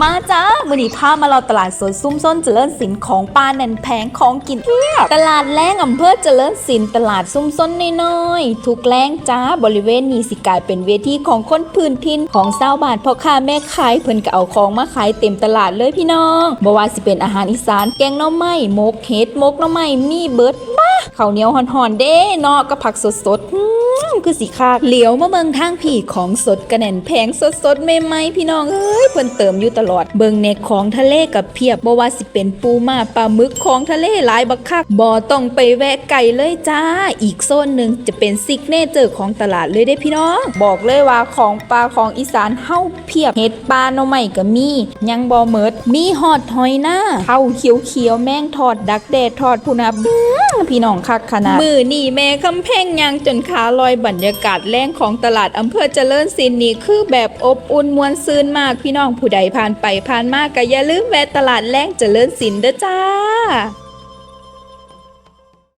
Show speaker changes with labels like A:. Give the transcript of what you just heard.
A: มาจ้ามือนี้พามาเราตลาดสดซุ้มส้นเจริญสินของปลาแน่นแพงของกินเพียบตลาดแรงอำเภอเจริญสินตลาดซุ้มส้นน้อยๆทุกแรงจ้าบริเวณนี้สิกลายเป็นเวทีของคนพื้นถิ่นของเศร้าบาทพ่อค้าแม่ขายเพิ่นก็เอาของมาขายเต็มตลาดเลยพี่น้องบ่ว่าสิเป็นอาหารอีสานแกงน่อไม้มกเห็ดมกน่อไม้มีเบิดมาข้าวเหนียวห่อนๆเด้เนาะกับผักสดๆ หืมคือสิคากเหลียวมาเมืองทางผีของสดกระแน่นแพงสดๆใหม่ๆพี่น้องเอ้ยเพิ่นเติมอยู่ตลอดเบิงในของทะเลกับเพียบบ่ว่าสิเป็นปูมาปลาหมึกของทะเลหลายบักคักบ่ต้องไปแวะไก่เลยจ้า อีกโซนหนึ่งจะเป็นซิกเนเจอร์ของตลาดเลยเด้พี่น้อง บอกเลยว่าของปลาของอีสานเฮาเพียบเห็ดปลาหน่อไม้ก็มี ยังบ่เมิดมีหอดหอยหน้าเฮาเขียวๆแมงทอดดักแดดทอดพูนาอื้อ พี่น้องคักขนาดมือนี่แม่คำแพงยังจนขาลอยบรรยากาศแรงของตลาดอำเภอเจริญศิลป์นี่คือแบบอบอุ่นมวลซืนมากพี่น้องผู้ใดผ่านไปผ่านมากก็อย่าลืมแวะตลาดแรงเจริญศิลป์เด้อจ้า